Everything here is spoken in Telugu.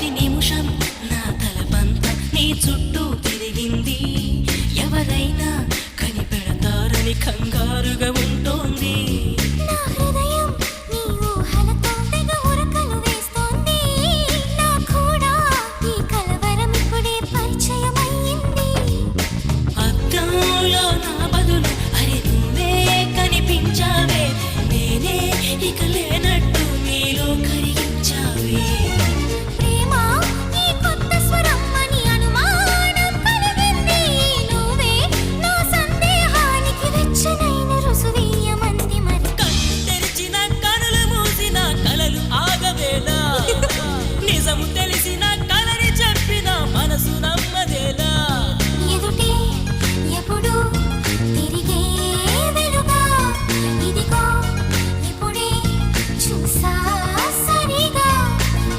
ప్రతి నిమిషం నా తలపంత నీ చుట్టూ తిరిగింది. ఎవరైనా కనిపెడతారని కంగారుగా ఉంటుంది 青涩